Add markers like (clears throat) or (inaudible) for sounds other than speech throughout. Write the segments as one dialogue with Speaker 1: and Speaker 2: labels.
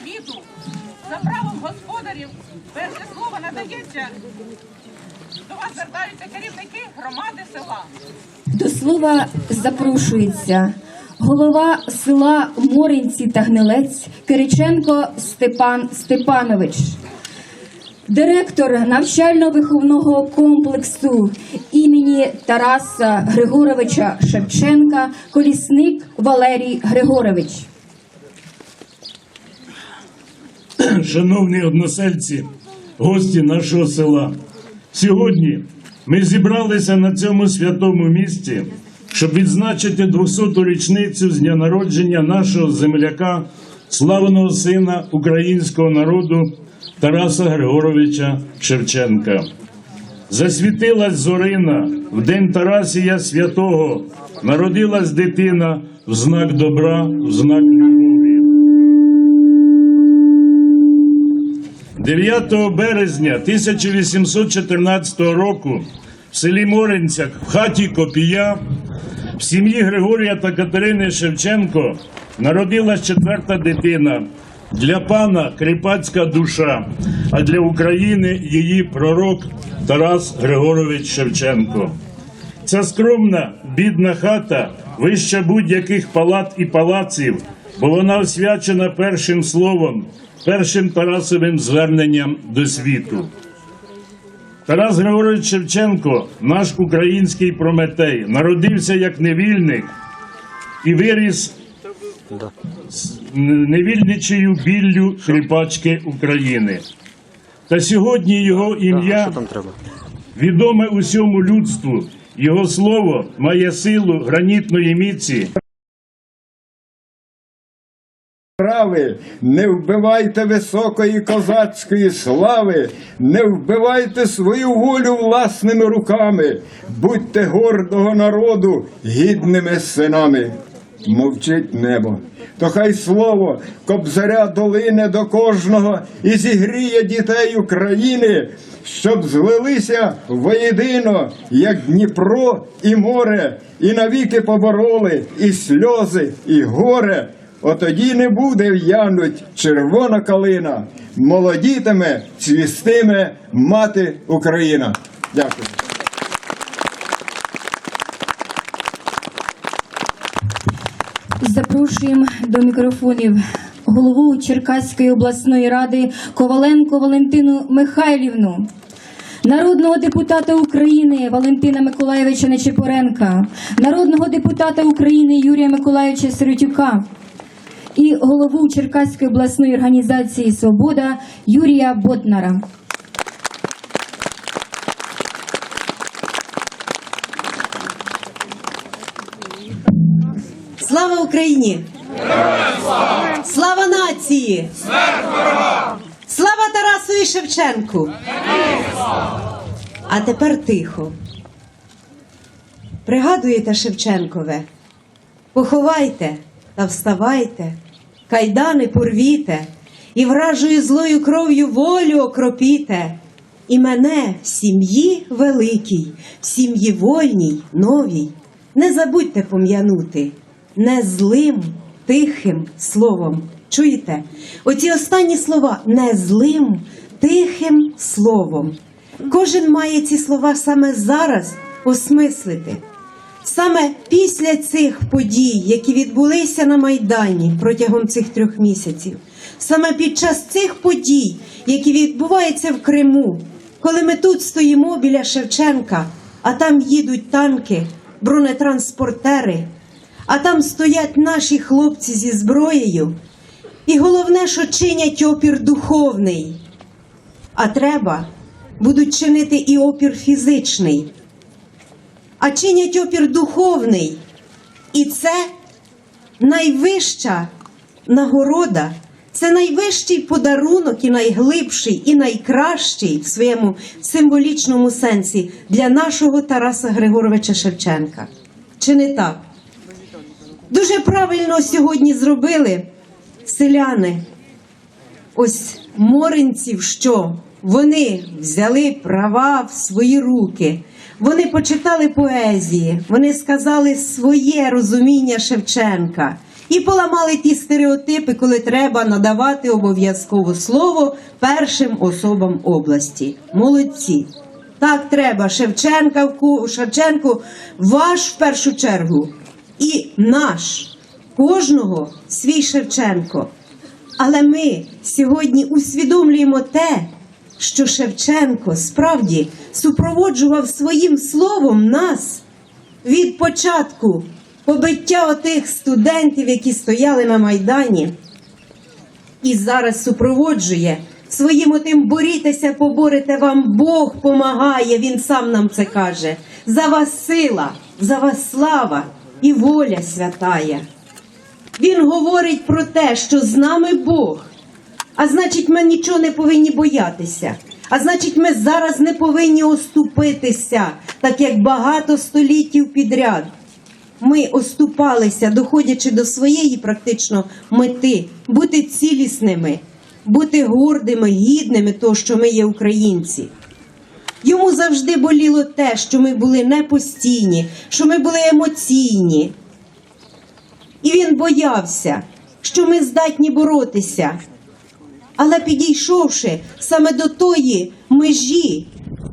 Speaker 1: світу. За правом господарів перше слово надається. До вас звертаються керівники громади села.
Speaker 2: До слова запрошується голова села Моринці та Гнилець Кириченко Степан Степанович, директор навчально-виховного комплексу імені Тараса Григоровича Шевченка, колісник Валерій Григорович. (clears throat)
Speaker 3: Шановні односельці, гості нашого села. Сьогодні ми зібралися на цьому святому місці, щоб відзначити 200-ту річницю з дня народження нашого земляка, славного сина українського народу Тараса Григоровича Шевченка. Засвітилась зорина в день Тарасія Святого, народилась дитина в знак добра, в знак 9 березня 1814 року в селі Моринцях в хаті Копія в сім'ї Григорія та Катерини Шевченко народилась четверта дитина. Для пана кріпацька душа, а для України її пророк Тарас Григорович Шевченко. Ця скромна, бідна хата вища будь-яких палат і палаців, бо вона освячена першим словом, першим Тарасовим зверненням до світу. Тарас Григорович Шевченко, наш український Прометей, народився як невільник і виріс з невільничою біллю кріпачки України. Та сьогодні його ім'я відоме усьому людству. Його слово має силу гранітної міці.
Speaker 4: Справи, не вбивайте високої козацької слави, не вбивайте свою волю власними руками, будьте гордого народу гідними синами. Мовчить небо, то хай слово кобзаря долине до кожного і зігріє дітей України, щоб злилися воєдино, як Дніпро і море, і навіки побороли і сльози, і горе. Отоді не буде в'януть червона калина, молодітиме, цвістиме мати Україна. Дякую.
Speaker 2: Запрошуємо до мікрофонів голову Черкаської обласної ради Коваленко Валентину Михайлівну, народного депутата України Валентина Миколаєвича Нечипоренка, народного депутата України Юрія Миколаївича Сиротюка і голову Черкаської обласної організації Свобода Юрія Ботнара.
Speaker 5: Слава Україні! Слава нації! Слава Тарасові Шевченку! А тепер тихо. Пригадуєте Шевченкове? Поховайте та вставайте, кайдани порвіте, і вражою злою кров'ю волю окропіте. І мене в сім'ї великій, в сім'ї вольній, новій. Не забудьте пом'янути не злим, тихим словом. Чуєте? Оці останні слова не злим, тихим словом. Кожен має ці слова саме зараз осмислити. Саме після цих подій, які відбулися на Майдані протягом цих трьох місяців, саме під час цих подій, які відбуваються в Криму, коли ми тут стоїмо біля Шевченка, а там їдуть танки, бронетранспортери, а там стоять наші хлопці зі зброєю, і головне, що чинять опір духовний, а треба будуть чинити і опір фізичний а чинять опір духовний. І це найвища нагорода, це найвищий подарунок і найглибший, і найкращий в своєму символічному сенсі для нашого Тараса Григоровича Шевченка. Чи не так? Дуже правильно сьогодні зробили селяни. Ось моринців, що вони взяли права в свої руки. Вони почитали поезії, вони сказали своє розуміння Шевченка і поламали ті стереотипи, коли треба надавати обов'язково слово першим особам області. Молодці. Так треба Шевченка Шевченку ваш в першу чергу і наш кожного свій Шевченко. Але ми сьогодні усвідомлюємо те, що Шевченко справді супроводжував своїм словом нас від початку побиття отих студентів, які стояли на Майдані, і зараз супроводжує своїм отим борітеся, поборете вам Бог помагає. Він сам нам це каже. За вас сила, за вас слава і воля святая. Він говорить про те, що з нами Бог. А значить, ми нічого не повинні боятися. А значить, ми зараз не повинні оступитися, так як багато століттів підряд. Ми оступалися, доходячи до своєї практично мети, бути цілісними, бути гордими, гідними того, що ми є українці. Йому завжди боліло те, що ми були непостійні, що ми були емоційні. І він боявся, що ми здатні боротися. Але підійшовши саме до тої межі,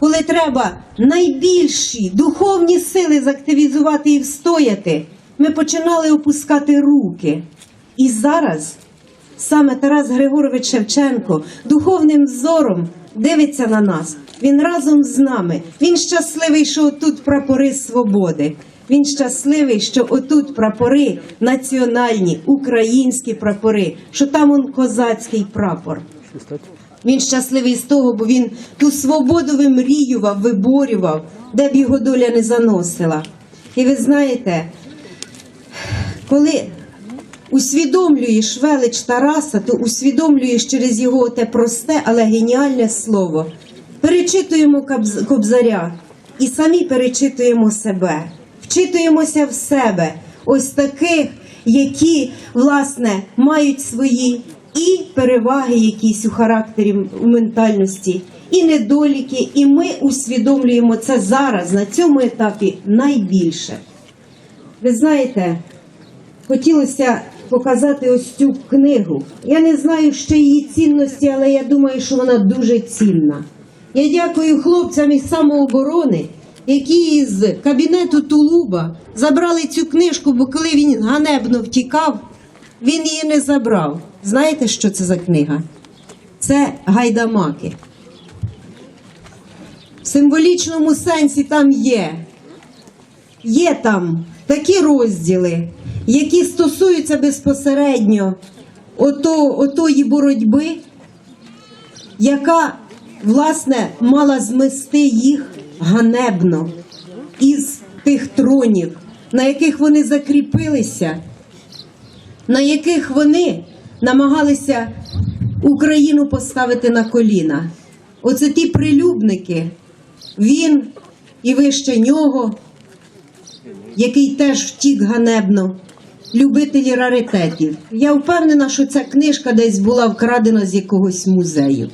Speaker 5: коли треба найбільші духовні сили закtivізувати і встояти, ми починали опускати руки. І зараз саме Тарас Григорович Шевченко духовним зором дивиться на нас. Він разом з нами. Він щасливий, що тут прапори свободи. Він щасливий, що отут прапори національні, українські прапори, що там он козацький прапор. Він щасливий з того, бо він ту свободу вимріював, виборював, де б його доля не заносила. І ви знаєте, коли усвідомлюєш велич Тараса, то усвідомлюєш через його те просте, але геніальне слово. Перечитуємо Кобз- Кобзаря і самі перечитуємо себе, вчитуємося в себе, ось таких, які власне мають свої і переваги якісь у характері у ментальності, і недоліки. І ми усвідомлюємо це зараз на цьому етапі найбільше. Ви знаєте, хотілося показати ось цю книгу. Я не знаю ще її цінності, але я думаю, що вона дуже цінна. Я дякую хлопцям із самооборони, які з кабінету Тулуба забрали цю книжку, бо коли він ганебно втікав, він її не забрав. Знаєте, що це за книга? Це гайдамаки. В символічному сенсі там є Є там такі розділи, які стосуються безпосередньо ото, отої боротьби, яка, власне, мала змести їх ганебно із тих тронів, на яких вони закріпилися, на яких вони намагалися Україну поставити на коліна. Оце ті прилюбники, він і вище нього який теж втік ганебно, любителі раритетів. Я впевнена, що ця книжка десь була вкрадена з якогось музею.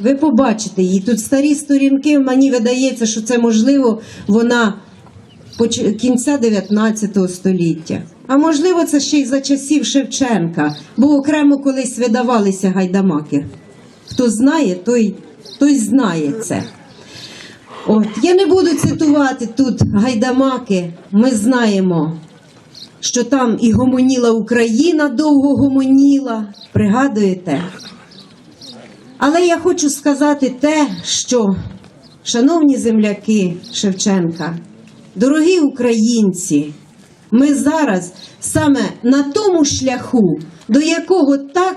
Speaker 5: Ви побачите її. Тут старі сторінки, мені видається, що це можливо вона кінця 19 століття. А можливо, це ще й за часів Шевченка, бо окремо колись видавалися гайдамаки. Хто знає, той, той знає це. От я не буду цитувати тут гайдамаки. Ми знаємо, що там і гомоніла Україна довго гомоніла. Пригадуєте? Але я хочу сказати те, що, шановні земляки Шевченка, дорогі українці, ми зараз саме на тому шляху, до якого так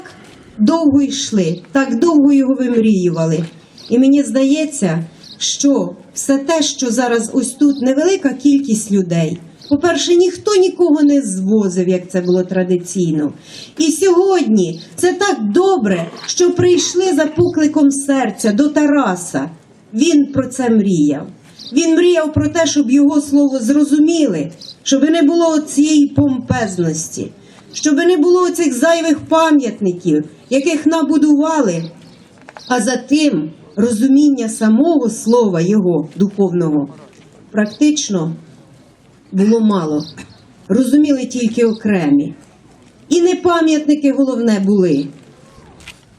Speaker 5: довго йшли, так довго його вимріювали. І мені здається, що все те, що зараз ось тут невелика кількість людей. По-перше, ніхто нікого не звозив, як це було традиційно. І сьогодні це так добре, що прийшли за покликом серця до Тараса. Він про це мріяв. Він мріяв про те, щоб його слово зрозуміли, щоб не було цієї помпезності, щоб не було цих зайвих пам'ятників, яких набудували, а за тим розуміння самого слова його духовного практично було мало. Розуміли тільки окремі. І не пам'ятники головне були.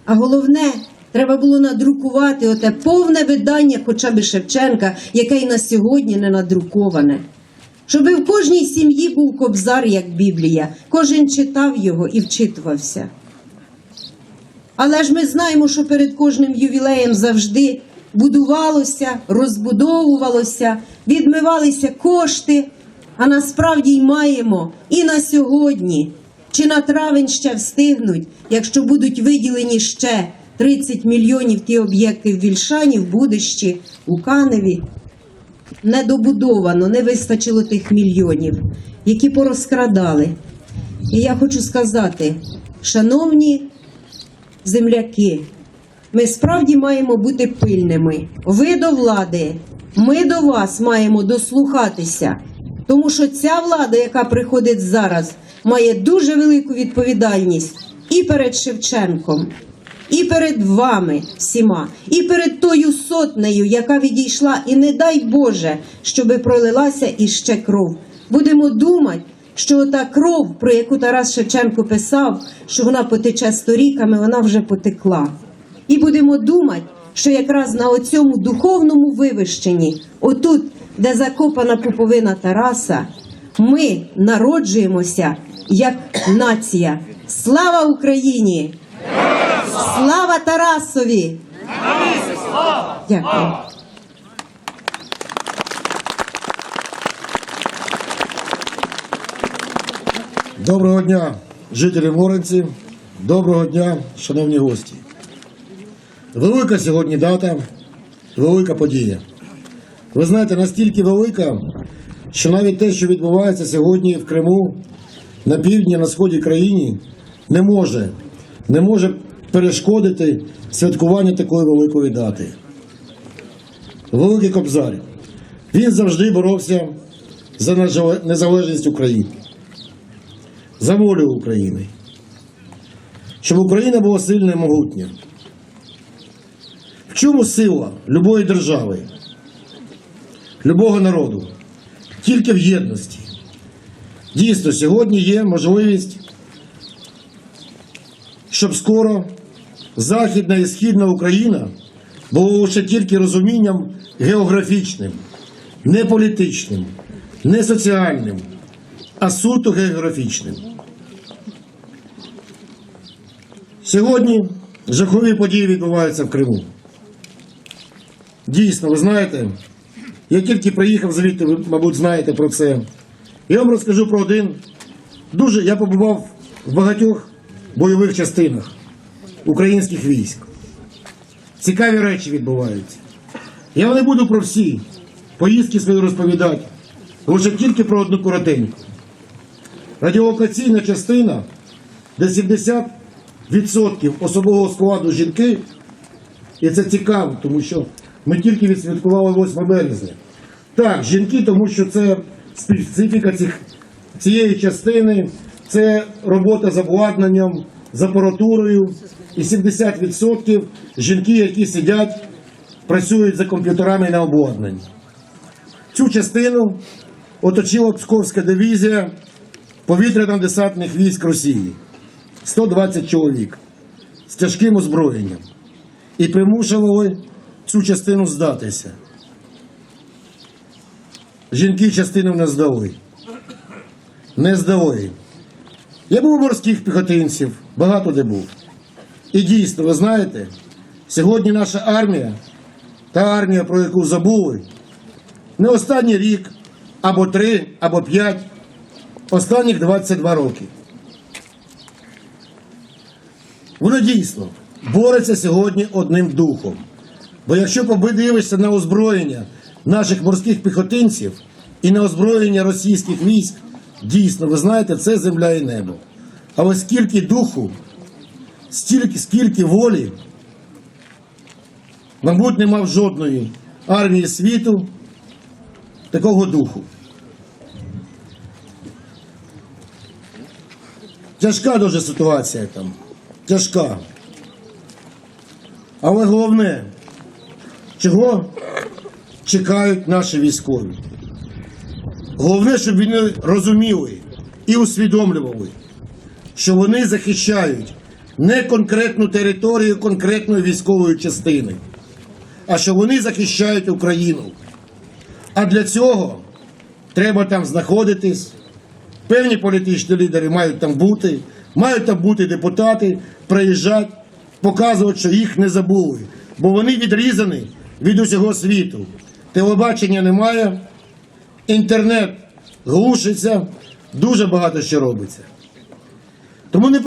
Speaker 5: А головне, треба було надрукувати оте повне видання хоча б Шевченка, яке й на сьогодні не надруковане. Щоб в кожній сім'ї був кобзар, як Біблія, кожен читав його і вчитувався. Але ж ми знаємо, що перед кожним ювілеєм завжди будувалося, розбудовувалося, відмивалися кошти, а насправді й маємо і на сьогодні. Чи на травень ще встигнуть, якщо будуть виділені ще 30 мільйонів ті об'єкти в Вільшані, в Будищі, у Каневі? Недобудовано, не вистачило тих мільйонів, які порозкрадали. І я хочу сказати, шановні земляки, ми справді маємо бути пильними. Ви до влади, ми до вас маємо дослухатися, тому що ця влада, яка приходить зараз, має дуже велику відповідальність і перед Шевченком, і перед вами всіма, і перед тою сотнею, яка відійшла, і не дай Боже, щоби пролилася іще кров. Будемо думати, що та кров, про яку Тарас Шевченко писав, що вона потече сторіками, вона вже потекла. І будемо думати, що якраз на оцьому духовному вивищенні, отут, де закопана пуповина Тараса, ми народжуємося як нація. Слава Україні! Слава Тарасові! Дякую.
Speaker 6: Доброго дня, жителі Моренці. Доброго дня, шановні гості. Велика сьогодні дата, велика подія. Ви знаєте, настільки велика, що навіть те, що відбувається сьогодні в Криму, на півдні, на сході країни, не може, не може перешкодити святкування такої великої дати. Великий Кобзар. Він завжди боровся за незалежність України за волю України, щоб Україна була сильна і могутня. В чому сила любої держави, любого народу? Тільки в єдності. Дійсно, сьогодні є можливість, щоб скоро Західна і Східна Україна була лише тільки розумінням географічним, не політичним, не соціальним, а суто географічним. Сьогодні жахливі події відбуваються в Криму. Дійсно, ви знаєте, я тільки приїхав звідти, ви, мабуть, знаєте про це. Я вам розкажу про один. Дуже я побував в багатьох бойових частинах українських військ. Цікаві речі відбуваються. Я не буду про всі поїздки свої розповідати, лише тільки про одну коротеньку. Радіолокаційна частина, де 70% особового складу жінки, і це цікаво, тому що ми тільки відсвяткували 8 березня. Так, жінки, тому що це специфіка цих, цієї частини, це робота з обладнанням, з апаратурою, і 70% жінки, які сидять, працюють за комп'ютерами на обладнанні. Цю частину оточила Псковська дивізія повітряно-десантних військ Росії 120 чоловік з тяжким озброєнням і примушували цю частину здатися. Жінки частину не здали. Не здали. Я був у морських піхотинців, багато де був. І дійсно, ви знаєте, сьогодні наша армія, та армія, про яку забули, не останній рік, або три, або п'ять, останніх 22 роки. Воно дійсно бореться сьогодні одним духом. Бо якщо подивишся на озброєння наших морських піхотинців і на озброєння російських військ, дійсно, ви знаєте, це земля і небо. Але скільки духу, стільки, скільки волі, мабуть, нема в жодної армії світу такого духу. Тяжка дуже ситуація там. Тяжка. Але головне, чого чекають наші військові? Головне, щоб вони розуміли і усвідомлювали, що вони захищають не конкретну територію конкретної військової частини, а що вони захищають Україну. А для цього треба там знаходитись. Певні політичні лідери мають там бути, мають там бути депутати, приїжджати, показувати, що їх не забули. Бо вони відрізані від усього світу. Телебачення немає, інтернет глушиться, дуже багато що робиться. Тому не